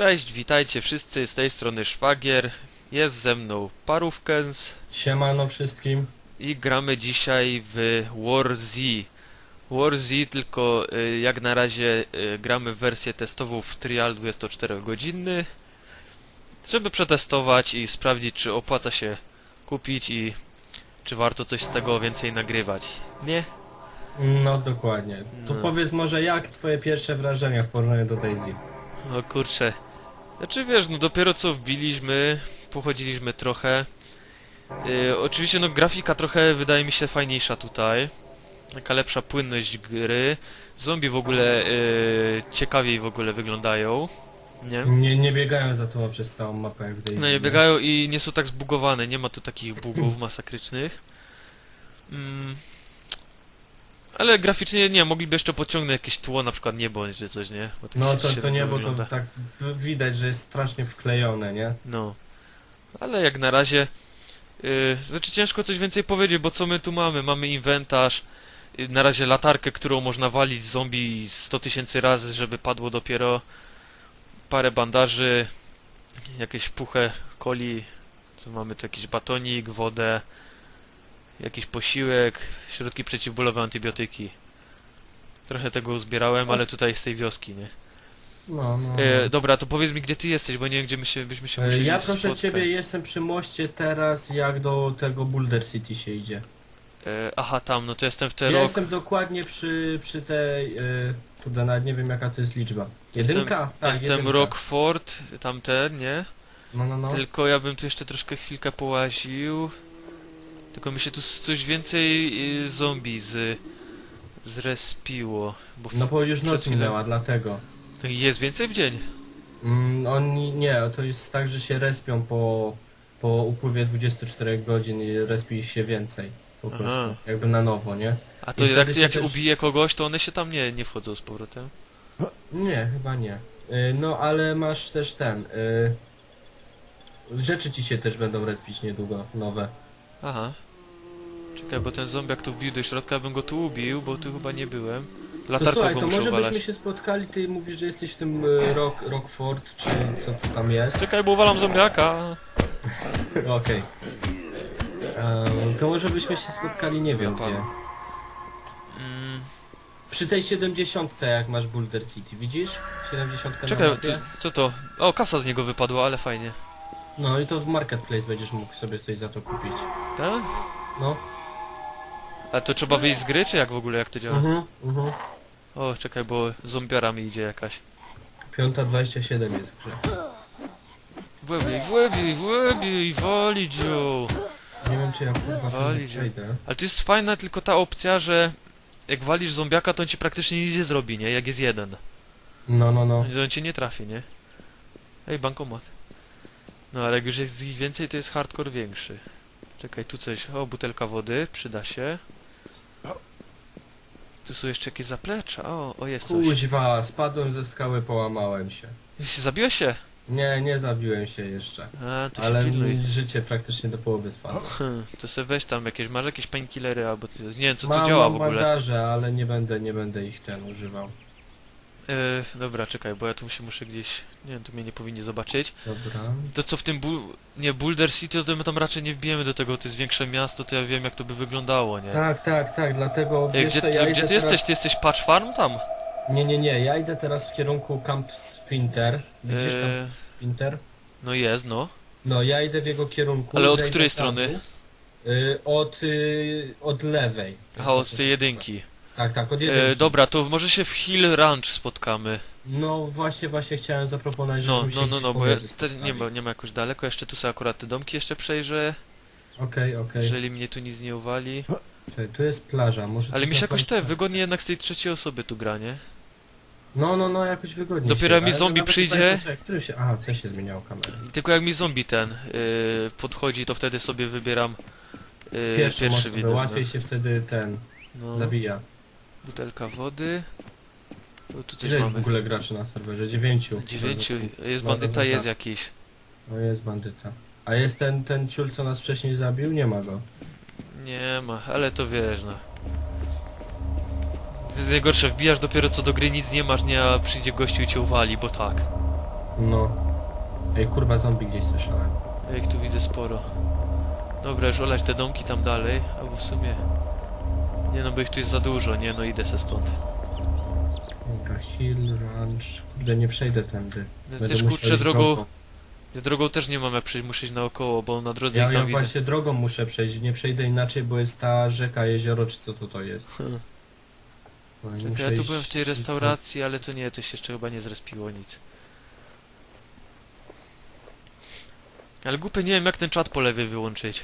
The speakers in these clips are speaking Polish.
Cześć, witajcie wszyscy, z tej strony Szwagier. Jest ze mną Parówkens Siemano wszystkim. i gramy dzisiaj w War Z. War Z, tylko y, jak na razie y, gramy w wersję testową w trial 24-godzinny, żeby przetestować i sprawdzić, czy opłaca się kupić i czy warto coś z tego więcej nagrywać. Nie? No dokładnie. To No. powiedz może jak twoje pierwsze wrażenia w porównaniu do Daisy? No kurczę. Znaczy wiesz, no dopiero co wbiliśmy, pochodziliśmy trochę. Yy, oczywiście no grafika trochę wydaje mi się fajniejsza tutaj. Taka lepsza płynność gry. Zombie w ogóle yy, ciekawiej w ogóle wyglądają. Nie? Nie, nie biegają za tobą przez całą mapę jak w Daisy. No nie biegają i nie są tak zbugowane, nie ma tu takich bugów masakrycznych. Mm. Ale graficznie nie, mogliby jeszcze podciągnąć jakieś tło, na przykład niebo czy coś, nie? Tak No to, to średnio nie, bo to tak widać, że jest strasznie wklejone, nie? No. Ale jak na razie. Yy, znaczy ciężko coś więcej powiedzieć, bo co my tu mamy? Mamy inwentarz. Yy, na razie latarkę, którą można walić z zombie 100 tysięcy razy, żeby padło dopiero. Parę bandaży. Jakieś puchę coli. Co mamy tu? Jakiś batonik, wodę. Jakiś posiłek. Środki przeciwbólowe, antybiotyki. Trochę tego uzbierałem, ale tutaj z tej wioski, nie? No, no. E, dobra, to powiedz mi, gdzie ty jesteś, bo nie wiem, gdzie my się, byśmy się E, musieli Ja proszę spotkać. ciebie, jestem przy moście teraz, jak do tego Boulder City się idzie. E, aha, tam, no to jestem w te Ja rok. jestem dokładnie przy, przy tej, e, kurde, nawet nie wiem jaka to jest liczba. Jedynka? tak, jestem jedynka. Rockford, tamten, nie? No, no, no. Tylko ja bym tu jeszcze troszkę chwilkę połaził. Tylko mi się tu coś więcej y, zombie z zrespiło. Bo w- No bo już noc chwilą- minęła, dlatego. Jest więcej w dzień. Mm, oni nie, to jest tak, że się respią po, po upływie 24 godzin i respi się więcej. Po Aha. prostu. Jakby na nowo, nie? A to I jak, wtedy się jak też- ubije kogoś, to one się tam nie, nie wchodzą z powrotem. Nie, chyba nie. Y, No ale masz też ten. y, Rzeczy ci się też będą respić niedługo, nowe. Aha. Czekaj, bo ten zombiak tu wbił do środka, ja bym go tu ubił, bo tu chyba nie byłem. To Latarką słuchaj, go to muszę może walać. byśmy się spotkali, ty mówisz, że jesteś w tym y, rock, Rockford, czy co to tam jest. Czekaj, bo uwalam zombiaka. Okej. To może byśmy się spotkali, nie wiem gdzie. Mm, Przy tej 70 jak masz Boulder City, widzisz? 70 na czekaj, co, co to? O, kasa z niego wypadła, ale fajnie. No i to w Marketplace będziesz mógł sobie coś za to kupić. Tak? No. A to trzeba wyjść z gry, czy jak w ogóle, jak to działa? Mhm, mhm. O, czekaj, bo zombiara mi idzie jakaś. Piąta 27 jest w grze. Włabiej, włabiej, włabiej, walić ją. Nie wiem czy ja kurwa Wali, nie że- przejdę. Ale to jest fajna tylko ta opcja, że jak walisz zombiaka, to on ci praktycznie nic nie zrobi, nie? Jak jest jeden. No, no, no. On cię nie trafi, nie? Ej, bankomat. No, ale jak już jest ich więcej, to jest hardcore większy. Czekaj, tu coś. O, butelka wody, przyda się. Tu są jeszcze jakieś zaplecza. O, o jest coś. Kuźwa, spadłem ze skały, połamałem się. Zabiłeś się? Nie, nie zabiłem się jeszcze. A, to Ale się pilnuj. życie praktycznie do połowy spadło. Hmm, to sobie weź tam jakieś, masz jakieś painkillery albo nie wiem co tu mam, działa mam w ogóle. bandaże, ale nie będę, nie będę ich ten używał. E, dobra, czekaj, bo ja tu się muszę gdzieś, nie wiem, tu mnie nie powinni zobaczyć. Dobra. To co w tym, bu nie, Boulder City, to my tam raczej nie wbijemy do tego, to jest większe miasto, to ja wiem jak to by wyglądało, nie? Tak, tak, tak, dlatego Ej, wiesz gdzie, co, ja gdzie ty teraz... jesteś? Ty jesteś Patch Farm tam? Nie, nie, nie, ja idę teraz w kierunku Camp Sprinter. Widzisz Eee. Camp Sprinter? No jest, no. No, ja idę w jego kierunku. Ale od której strony? Y, od, y, od lewej. Aha, od tej jedynki. Tak, tak, od jedynki. E, dobra, to może się w Hill Ranch spotkamy. No właśnie, właśnie chciałem zaproponować, No, żebyśmy no, się no, gdzieś no, bo ja, pomiędzy te, nie, spotkali. ma, nie ma jakoś daleko, jeszcze tu są akurat te domki jeszcze przejrzę, Okej, okej. jeżeli mnie tu nic nie uwali. Czekaj, Tu jest plaża, może Ale coś mi się na jakoś te, wygodnie jednak z tej trzeciej osoby tu gra, nie? No, no, no, jakoś wygodnie Dopiero się, mi ale zombie nawet przyjdzie- poczekaj, który się... Aha, co się zmieniało kamerę. Tylko jak mi zombie ten yy, podchodzi, to wtedy sobie wybieram yy, Pierwszy, pierwszy pierwszy widok. łatwiej się wtedy ten no. zabija. Butelka wody. O, tu coś Ile jest w mamy. ogóle graczy na serwerze? Dziewięciu. Dziewięciu. Jest No, bandyta, jest jakiś. No jest bandyta. A jest ten, ten ciul, co nas wcześniej zabił? Nie ma go. Nie ma, ale to wiesz, no. To jest najgorsze, wbijasz dopiero co do gry, nic nie masz, nie, a przyjdzie gościu i cię uwali, bo tak. No. Ej, kurwa, zombie gdzieś słyszałem. Ja ich tu widzę sporo. Dobra, już olać te domki tam dalej, albo w sumie... Nie no, bo ich tu jest za dużo, nie no, idę se stąd. Dobra, Hill Ranch. Kurde, nie przejdę tędy. No, Będę też musiał kurczę iść drogą... Ja drogą też nie mam jak przejść, muszę iść naokoło, bo na drodze Ja, ich ja tam widzę. właśnie drogą muszę przejść, nie przejdę inaczej, bo jest ta rzeka, jezioro, czy co to to jest. Hmm. No i muszę ja tu byłem w tej restauracji, ale to nie, to się jeszcze chyba nie zrespiło nic. Ale głupie, nie wiem jak ten czat po lewej wyłączyć.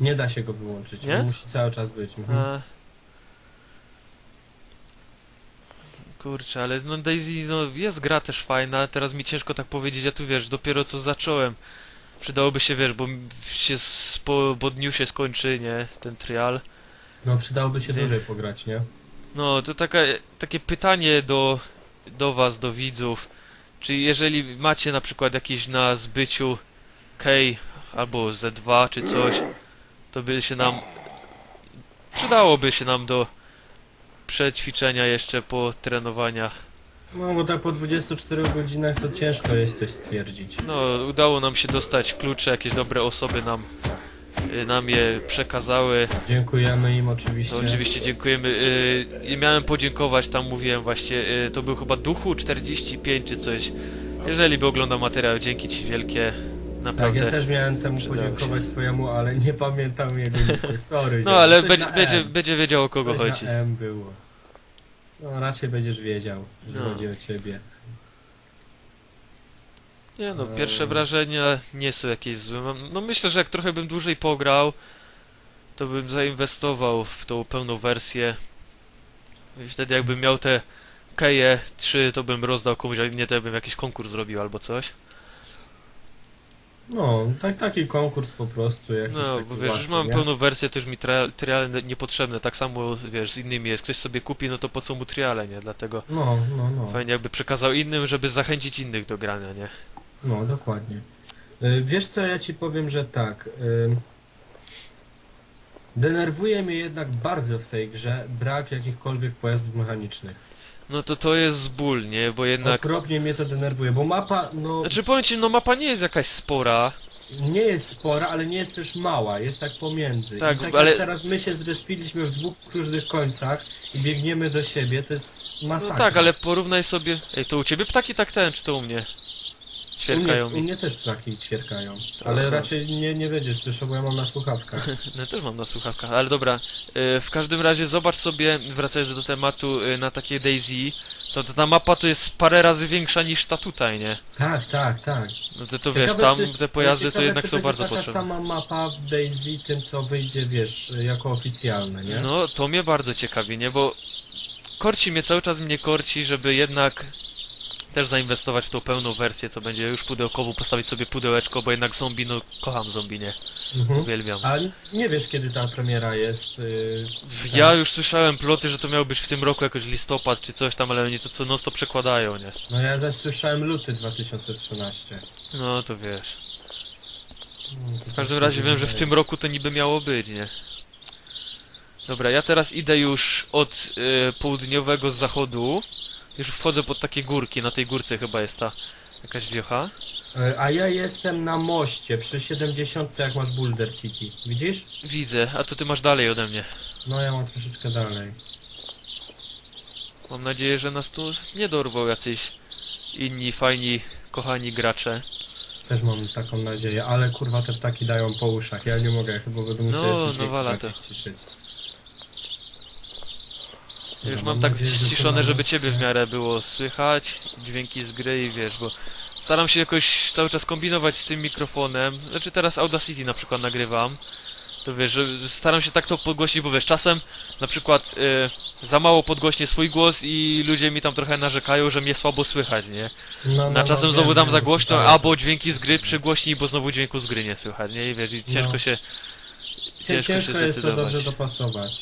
Nie da się go wyłączyć, Nie? on musi cały czas być. Mhm. A... Kurczę, ale no Daisy, no jest gra też fajna, teraz mi ciężko tak powiedzieć, ja tu wiesz, dopiero co zacząłem. Przydałoby się, wiesz, bo się po, po dniu się skończy, nie, ten trial. No przydałoby się Ty- dłużej pograć, nie? No, to taka, takie pytanie do, do was, do widzów. Czy jeżeli macie na przykład jakiś na zbyciu K albo Z2 czy coś, to by się nam... Przydałoby się nam do przećwiczenia jeszcze po trenowaniach. No bo tak po 24 godzinach to ciężko jest coś stwierdzić. No, udało nam się dostać klucze, jakieś dobre osoby nam, y, nam je przekazały. Dziękujemy im To oczywiście. oczywiście dziękujemy. Y, I miałem podziękować, tam mówiłem właśnie, y, to był chyba Duchu 45 czy coś. Jeżeli by oglądał materiał, dzięki Ci wielkie. Tak, Naprawdę. ja też miałem temu podziękować swojemu, ale nie pamiętam jego niku. Sorry. No ale będzie, będzie, będzie wiedział o kogo Coś chodzi. Na M było. No raczej będziesz wiedział, że No. chodzi o ciebie. Nie no, pierwsze wrażenia nie są jakieś złe. Mam- No myślę, że jak trochę bym dłużej pograł, to bym zainwestował w tą pełną wersję. I wtedy jakbym miał te keje 3, to bym rozdał komuś, a nie to bym jakiś konkurs zrobił albo coś. No, tak, taki konkurs po prostu. Jakiś No, bo wiesz, już mam nie? pełną wersję, to już mi tra- triale niepotrzebne. Tak samo, wiesz, z innymi jest. Ktoś sobie kupi, no to po co mu triale, nie? Dlatego No, no, no. fajnie jakby przekazał innym, żeby zachęcić innych do grania, nie? No, dokładnie. Y, Wiesz co, ja ci powiem, że tak. y, Denerwuje mnie jednak bardzo w tej grze brak jakichkolwiek pojazdów mechanicznych. No to to jest ból, nie? Bo jednak... Okropnie mnie to denerwuje, bo mapa, no, Znaczy powiem ci, no mapa nie jest jakaś spora. nie jest spora, ale nie jest też mała, jest tak pomiędzy. Tak, I tak ale- jak teraz my się zrespiliśmy w dwóch różnych końcach i biegniemy do siebie, to jest No masakra. tak, ale porównaj sobie... Ej, to u ciebie ptaki tak ten, czy to u mnie? U mnie, Ćwierkają u mnie też ptaki ćwierkają, ale raczej nie, nie będziesz słyszał, bo ja mam na słuchawkach. No też mam na słuchawkach, ale dobra. y, W każdym razie zobacz sobie, wracając do tematu, y, na takiej Daisy, to, to ta mapa to jest parę razy większa niż ta tutaj, nie? Tak, tak, tak. No to, to Ciekawe, wiesz, tam czy- te pojazdy to ciekawe, jednak czy są bardzo taka potrzebne. sama mapa w Daisy tym, co wyjdzie, wiesz, jako oficjalne, nie? No, to mnie bardzo ciekawi, nie? Bo korci mnie, cały czas mnie korci, żeby jednak też zainwestować w tą pełną wersję, co będzie już pudełkową, postawić sobie pudełeczko, bo jednak zombie, no kocham zombie, nie? Mhm. Uwielbiam. A nie wiesz, kiedy ta premiera jest? Yy, Ja już słyszałem ploty, że to miało być w tym roku jakoś listopad czy coś tam, ale oni to co non stop przekładają, nie? No ja zaś słyszałem luty 2013. No to wiesz. No, to W każdym tak razie się wiem, że w tym roku to niby miało być, nie? Dobra, ja teraz idę już od y, południowego zachodu. Już wchodzę pod takie górki, na tej górce chyba jest ta jakaś wiocha. E, A ja jestem na moście przy 70, jak masz Boulder City. Widzisz? Widzę, a to ty masz dalej ode mnie. No ja mam troszeczkę dalej. Mam nadzieję, że nas tu nie dorwą jacyś inni fajni, kochani gracze. Też mam taką nadzieję, ale kurwa te ptaki dają po uszach. Ja nie mogę, chyba będę musiał No, jeszcze no wala to. ściszyć. Ja już mam tak ściszone, żeby ciebie w miarę było słychać, dźwięki z gry i wiesz, bo staram się jakoś cały czas kombinować z tym mikrofonem. Znaczy teraz Audacity na przykład nagrywam. To wiesz, że staram się tak to podgłośnić, bo wiesz, czasem na przykład y, za mało podgłośnię swój głos i ludzie mi tam trochę narzekają, że mnie słabo słychać, nie? No, no, Na no, czasem wiem, znowu dam wiem, za głośno, czytałem. albo dźwięki z gry przygłośnij, bo znowu dźwięku z gry nie słychać, nie? I wiesz, i ciężko No. się Cię- ciężko, Ciężko się jest to dobrze dopasować.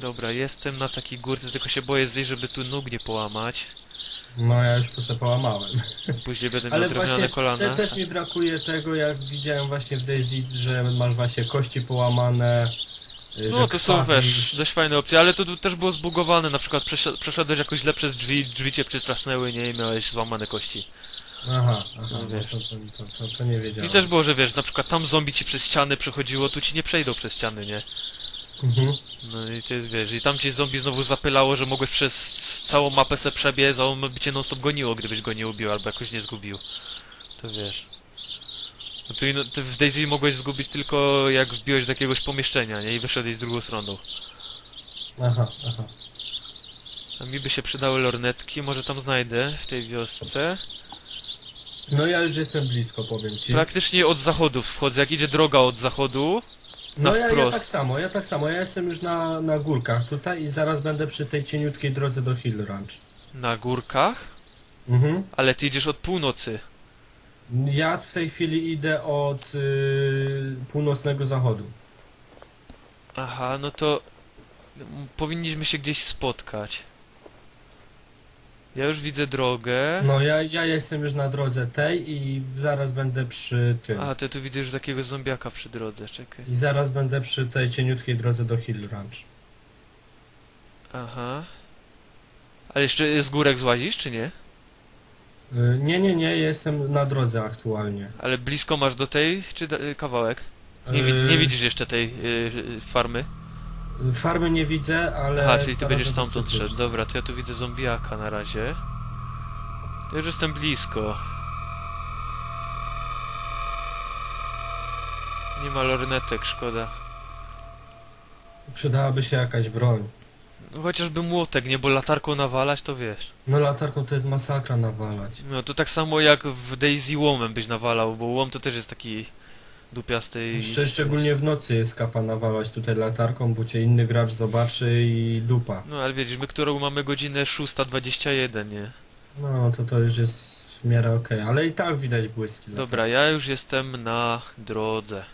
Dobra, jestem na takiej górce, tylko się boję zejść, żeby tu nóg nie połamać. No ja już po połamałem. Później będę miał Ale drewniane właśnie kolana. te, też mi brakuje tego, jak widziałem właśnie w Daisy, że masz właśnie kości połamane, y, No to są, wiesz, dość fajne opcje, ale to też było zbugowane, na przykład przeszedł- przeszedłeś jakoś źle przez drzwi, drzwi cię przytrasnęły, nie, i miałeś złamane kości. Aha, aha, No no, wiesz. to, to, to, to nie wiedziałem. I też było, że wiesz, na przykład tam zombie ci przez ściany przechodziło, tu ci nie przejdą przez ściany, nie? Mhm. No i to jest, wiesz, i tam cię zombie znowu zapylało, że mogłeś przez całą mapę se przebiec, a on by cię non stop goniło, gdybyś go nie ubił albo jakoś nie zgubił. To wiesz. No tu, ino- ty w Daisy mogłeś zgubić tylko jak wbiłeś do jakiegoś pomieszczenia, nie? I wyszedłeś z drugą stroną. Aha, aha. A mi by się przydały lornetki, może tam znajdę, w tej wiosce. No ja już jestem blisko, powiem ci. Praktycznie od zachodu wchodzę, jak idzie droga od zachodu. No ja, ja tak samo, ja tak samo. Ja jestem już na, na górkach tutaj i zaraz będę przy tej cieniutkiej drodze do Hill Ranch. Na górkach, Mhm. ale ty idziesz od północy. Ja w tej chwili idę od y, północnego zachodu. Aha, no to powinniśmy się gdzieś spotkać. Ja już widzę drogę. No ja, ja jestem już na drodze tej i zaraz będę przy tym. A, ty tu widzę już takiego zombiaka przy drodze, czekaj. I zaraz będę przy tej cieniutkiej drodze do Hill Ranch. Aha. Ale jeszcze z górek złazisz, czy nie? Y, nie, nie, nie, jestem na drodze aktualnie. Ale blisko masz do tej, czy da, kawałek? Nie, wi- Y, nie widzisz jeszcze tej y, y, farmy? Farmy nie widzę, ale... Aha, czyli ty będziesz stamtąd szedł. Dobra, to ja tu widzę zombiaka na razie. To już jestem blisko. Nie ma lornetek, szkoda. Przydałaby się jakaś broń. No chociażby młotek, nie? Bo latarką nawalać, to wiesz. No latarką to jest masakra nawalać. No to tak samo jak w Daisy łomem byś nawalał, bo łom to też jest taki dupiasty i... Szcz- szczególnie w nocy jest kapa nawalać tutaj latarką, bo cię inny gracz zobaczy i dupa. No ale wiesz, my którą mamy godzinę 6.21, nie? No to to już jest w miarę okej, ale i tak widać błyski. Dobra, ja już jestem na drodze.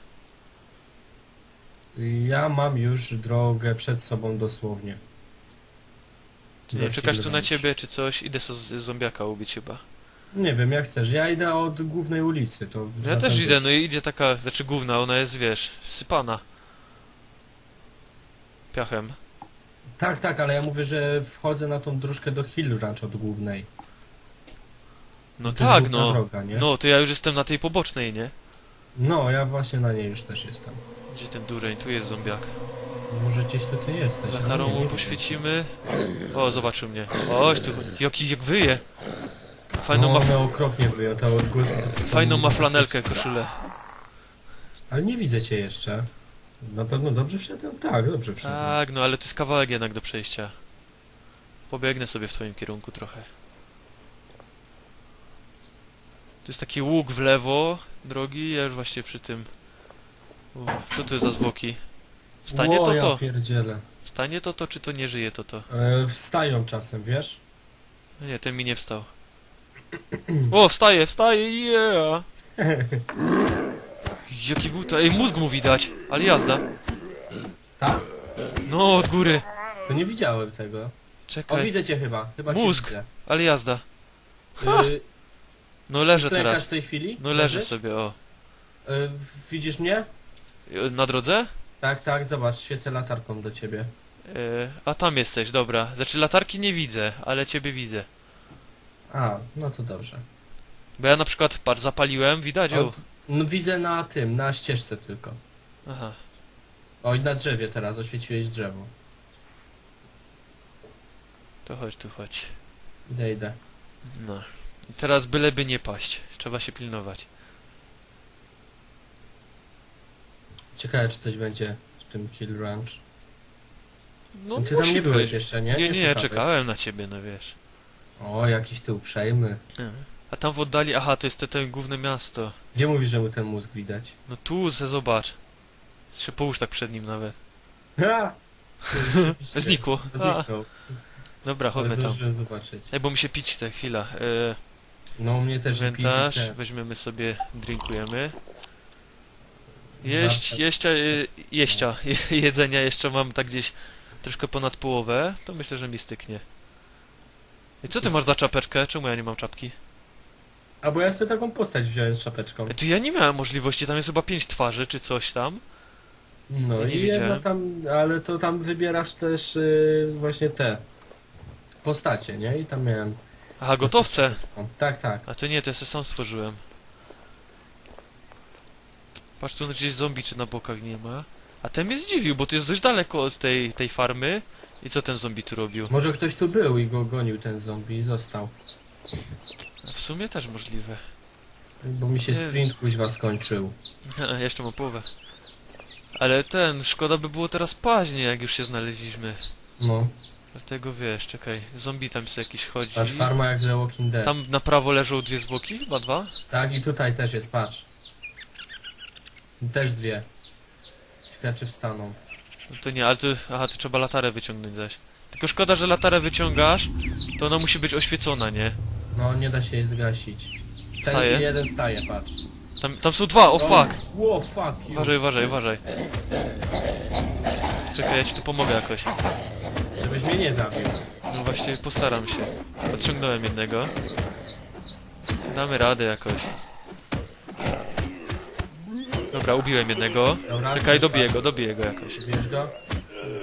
Ja mam już drogę przed sobą dosłownie. Czekać Hill tu na ciebie, czy coś? Idę z zombiaka ubić chyba. Nie wiem, jak chcesz. Ja idę od głównej ulicy. To Ja też idę, no i idzie taka, znaczy główna, ona jest, wiesz, sypana. Piachem. Tak, tak, ale ja mówię, że wchodzę na tą dróżkę do Hill Ranch od głównej. No To jest tak, główna no. Droga, nie? No, to ja już jestem na tej pobocznej, nie? no, ja właśnie na niej już też jestem. Gdzie ten dureń? Tu jest zombiak. Może gdzieś tutaj jesteś. ale Latarą nie, mu nie poświecimy. O, zobaczył mnie. Oś tu, jaki jak wyje. Fajną no, ma, one okropnie odgłosy są- fajną ma flanelkę, koszulę. Ale nie widzę cię jeszcze. Na pewno dobrze wszedłem? Tak, dobrze wszedłem. Tak, no ale to jest kawałek jednak do przejścia. Pobiegnę sobie w twoim kierunku trochę. To jest taki łuk w lewo drogi, ja już właśnie przy tym... Co to jest za zwłoki? Wstanie to to? pierdzielę. Wstanie to to, czy to nie żyje to to? E, wstają czasem, wiesz? No nie, ten mi nie wstał. O, wstaje, wstaje, yeah! Jaki buta, ej, mózg mu widać, ale jazda. Tak? No, od góry. To nie widziałem tego. O, Czekaj, widzę cię chyba. Chyba Mózg. cię widzę. ale jazda. Y, No leżę klękasz teraz. w tej chwili? No leżę Leżysz? sobie, o. Y, widzisz mnie? Na drodze? Tak, tak, zobacz, świecę latarką do ciebie. E, a tam jesteś, dobra. Znaczy latarki nie widzę, ale ciebie widzę. A, no to dobrze. Bo ja na przykład, patrz, zapaliłem, widać. Od, no widzę na tym, na ścieżce tylko. Aha. Oj, na drzewie teraz, oświeciłeś drzewo. To chodź tu, chodź. Idę, idę. No. I teraz byleby nie paść. Trzeba się pilnować. Ciekawe, czy coś będzie w tym Hill Ranch. No, Ty tam musi nie byłeś być. jeszcze, nie? Nie, nie, szukałeś? czekałem na ciebie, no wiesz. O, jakiś ty uprzejmy. A tam w oddali, aha, to jest te, te główne miasto. Gdzie mówisz, że mu ten mózg widać? No tu se zobacz. Się połóż tak przed nim nawet. Ha! Znikło. Zniknął. dobra, chodźmy tam. zdążyłem zobaczyć. Ej, bo mi się pić te chwila. E, No, u mnie też Inwentarz, te. weźmiemy sobie, drinkujemy. Jeść, Zawsze. jeszcze, y, jeścia, je- jedzenia jeszcze mam tak gdzieś troszkę ponad połowę, to myślę, że mi styknie. I co ty masz za czapeczkę? Czemu ja nie mam czapki? A bo ja sobie taką postać wziąłem z czapeczką. Tu ja nie miałem możliwości, tam jest chyba pięć twarzy, czy coś tam. No Ja i jedna widziałem. tam, ale to tam wybierasz też y, właśnie te postacie, nie? I tam miałem. Aha, gotowce. Tak, tak. A to nie, to ja sobie sam stworzyłem. Patrz, tu gdzieś zombie czy na bokach nie ma. A ten mnie zdziwił, bo tu jest dość daleko od tej, tej farmy. I co ten zombie tu robił? Może ktoś tu był i go gonił ten zombie i został. W sumie też możliwe. Bo mi się Jezu. sprint kuźwa skończył. Jeszcze mam połowę. Ale ten, szkoda by było teraz paźnie, jak już się znaleźliśmy. No, Dlatego wiesz, czekaj, zombie tam sobie jakiś chodzi. patrz farma jak The Walking Dead. Tam na prawo leżą dwie zwłoki, chyba dwa? Tak, i tutaj też jest, patrz. Też dwie. Czy wstaną. No to nie, ale to, aha, to trzeba latarę wyciągnąć zaś. Tylko szkoda, że latarę wyciągasz, to ona musi być oświecona, nie? No, nie da się jej zgasić. Ten Wstaje? jeden staje, patrz. Tam, tam są dwa, o fuck! Ło, fuck you. Uważaj, uważaj, uważaj. Czekaj, ja ci tu pomogę jakoś. Żebyś mnie nie zabił. No właśnie, postaram się. Odciągnąłem jednego. Damy radę jakoś. Dobra, ubiłem jednego. Dobra, Czekaj, już dobiję go, dobiję go jakoś. Bierz go.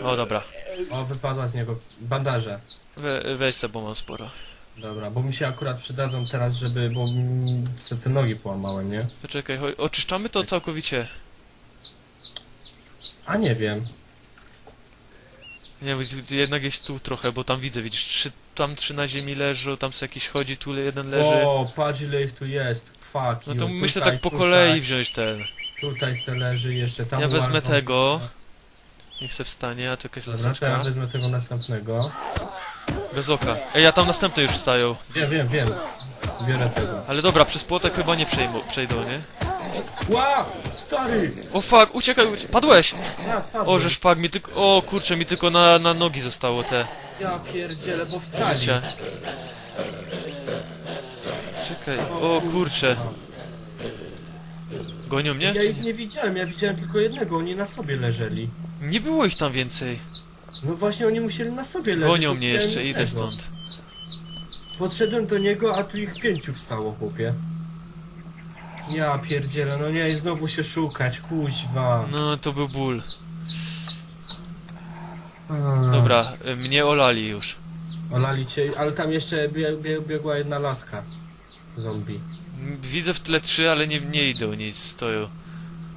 O, dobra. O, wypadła z niego bandaże. We, weź se, bo mam sporo. Dobra, bo mi się akurat przydadzą teraz, żeby, bo sobie te nogi połamałem, nie? To czekaj, chodź, oczyszczamy to całkowicie. A nie wiem. Nie, bo jednak jest tu trochę, bo tam widzę, widzisz, trzy, tam trzy na ziemi leżą, tam sobie jakiś chodzi, tu jeden leży. O, patrz ile ich tu jest. Fuck No you. to myślę Tutaj, tak po tutaj, kolei wziąć ten. Tutaj se leży jeszcze tam. Ja wezmę tego. Niech se wstanie, a czekaj, Dobra, to ja laseczka. wezmę tego następnego. Bez oka. Ej, a tam następne już wstają. Wiem, wiem, wiem. Biorę tego. Ale dobra, przez płotek chyba nie przejmą, przejdą, nie? Wow! Stary! O fuck, uciekaj, uciekaj. Padłeś! Ja, padłem. O, żeż fuck, mi tylko... O kurczę, mi tylko na, na nogi zostało te Ja pierdzielę, bo wstali. życie. Czekaj, o kurczę. Gonią mnie? Ja ich nie widziałem, ja widziałem tylko jednego, oni na sobie leżeli. Nie było ich tam więcej. No właśnie, oni musieli na sobie leżeć. Gonią bo mnie widziałem jeszcze, idę jednego. stąd. Podszedłem do niego, a tu ich pięciu wstało, chłopie. Ja pierdzielę, no nie, i znowu się szukać, kuźwa. No, to był ból. A. Dobra, y, mnie olali już. Olali cię, ale tam jeszcze bie, bie, biegła jedna laska. Zombie. Widzę w tle trzy, ale nie, nie idą nic, stoją.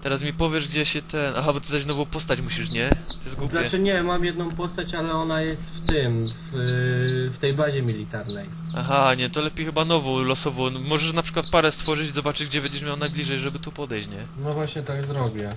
Teraz mi powiesz, gdzie się ten... Aha, bo ty zaś nową postać musisz, nie? To jest głupie. Znaczy nie, mam jedną postać, ale ona jest w tym, w, w tej bazie militarnej. Aha, nie, to lepiej chyba nową, losową. Możesz na przykład parę stworzyć, zobaczyć, gdzie będziesz miał najbliżej, żeby tu podejść, nie? No właśnie tak zrobię.